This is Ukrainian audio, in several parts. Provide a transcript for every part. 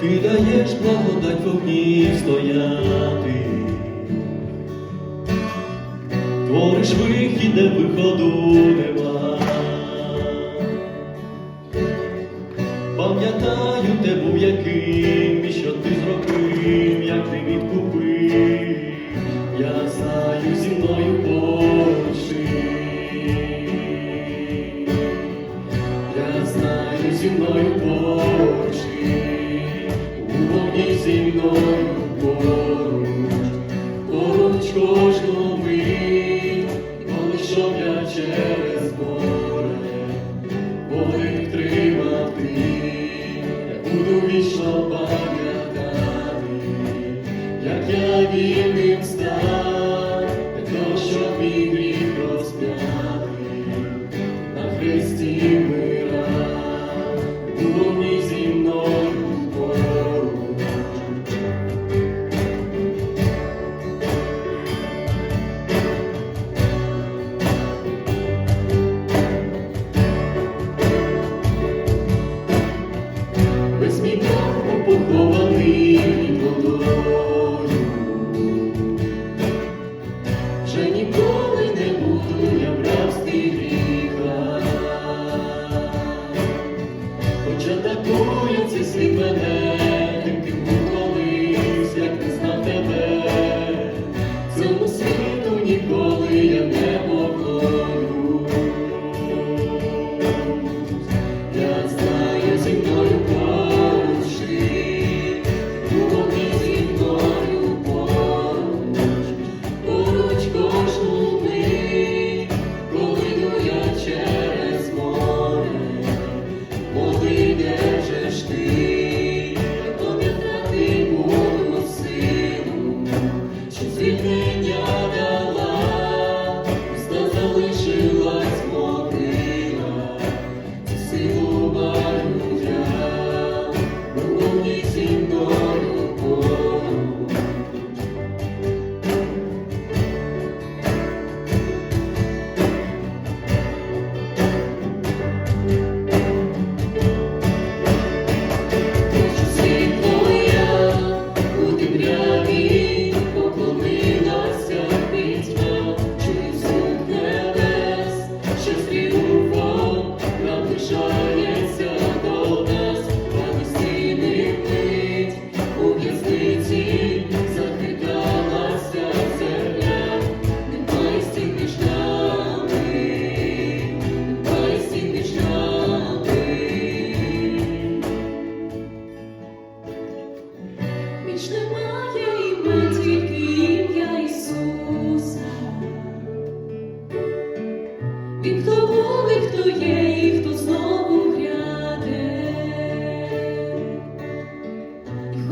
ти даєш благодать вогні стояти, твориш вихід, де виходу нема. Пам'ятаю, де був яким, і що ти зробив, як ти відкупив, я знаю зі мною поруч. Я знаю зі мною поруч. вже такою ці мене.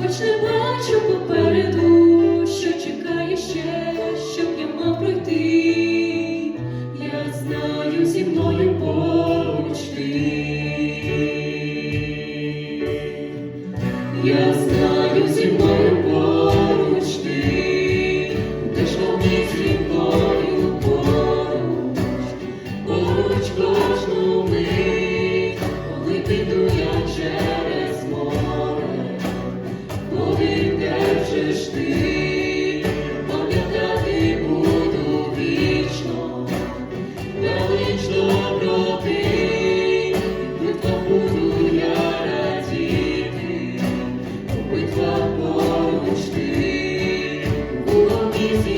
хоч не бачу попереду. easy.